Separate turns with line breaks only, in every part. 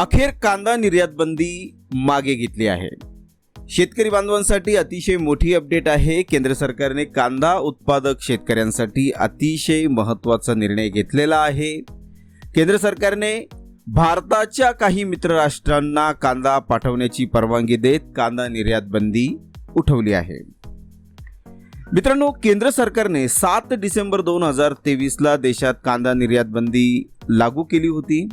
अखेर कांदा निर्यात बंदी मागे घेतली आहे. शेतकरी बांधवांसाठी अतिशय मोठी अपडेट आहे. केंद्र सरकारने कांदा उत्पादक शेतकऱ्यांसाठी अतिशय महत्त्वाचा निर्णय घेतलेला आहे. केंद्र सरकारने भारताच्या काही मित्र राष्ट्रांना कांदा पाठवण्याची परवानगी देत कांदा निर्यात बंदी उठवली आहे. मित्रांनो केंद्र सरकारने सात डिसेंबर दोन हजार तेवीसला देशात कांदा निर्यात बंदी लागू केली होती.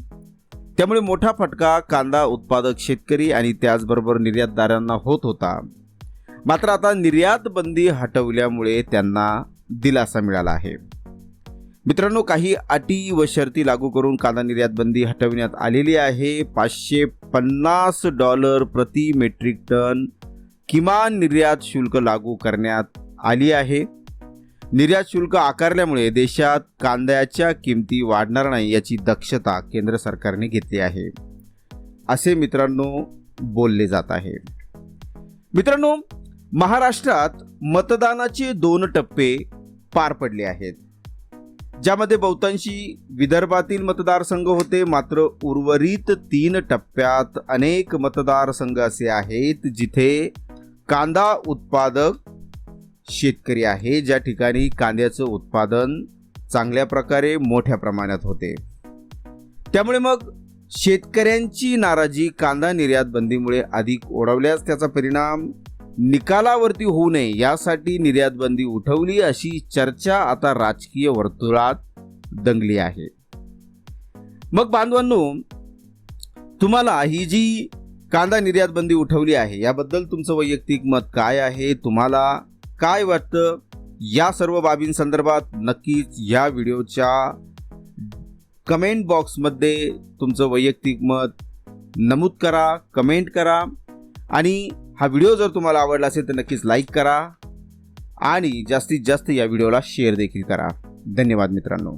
त्यामुळे मोठा फटका कांदा उत्पादक शेतकरी आणि त्याचबरोबर निर्यातदारांना होत होता. मात्र आता निर्यात बंदी हटवल्यामुळे त्यांना दिलासा मिळाला आहे. मित्रांनो काही अटी व शर्ती लागू करून कांदा निर्यात बंदी हटवण्यात आलेली आहे. पाचशे पन्नास डॉलर प्रति मेट्रिक टन किमान निर्यात शुल्क लागू करण्यात आली आहे. निर्यात शुल्क आकारल्यामुळे देशात कांद्याच्या किमती वाढणार नाही याची दक्षता केंद्र सरकारने घेतली आहे. असे मित्रांनो बोलले जात आहे. मित्रांनो महाराष्ट्रात मतदानाचे दोन टप्पे पार पडले आहेत. ज्यामध्ये बहुतांशी विदर्भातील मतदारसंघ होते मात्र उर्वरित तीन टप्प्यात अनेक मतदारसंघ असे आहेत जिथे कांदा उत्पादक शेतकरी आहे ज्या ठिकाणी कांद्याचं उत्पादन चांगल्या प्रकारे मोठ्या प्रमाणात होते. त्यामुळे मग शेतकऱ्यांची नाराजी कांदा निर्यात बंदीमुळे अधिक ओढवल्यास त्याचा परिणाम निकालावरती होऊ नये यासाठी निर्यात बंदी उठवली अशी चर्चा आता राजकीय वर्तुळात दंगली आहे. मग बांधवांनो तुम्हाला ही जी कांदा निर्यात बंदी उठवली आहे याबद्दल तुमचं वैयक्तिक मत काय आहे? तुम्हाला काय वाटतं? या सर्व बाबींसंदर्भात नक्कीच या व्हिडिओच्या कमेंट बॉक्समध्ये तुमचं वैयक्तिक मत नमूद करा कमेंट करा. आणि हा व्हिडिओ जर तुम्हाला आवडला असेल तर नक्कीच लाईक करा. आणि जास्तीत जास्त या व्हिडिओला शेअर देखील करा. धन्यवाद मित्रांनो.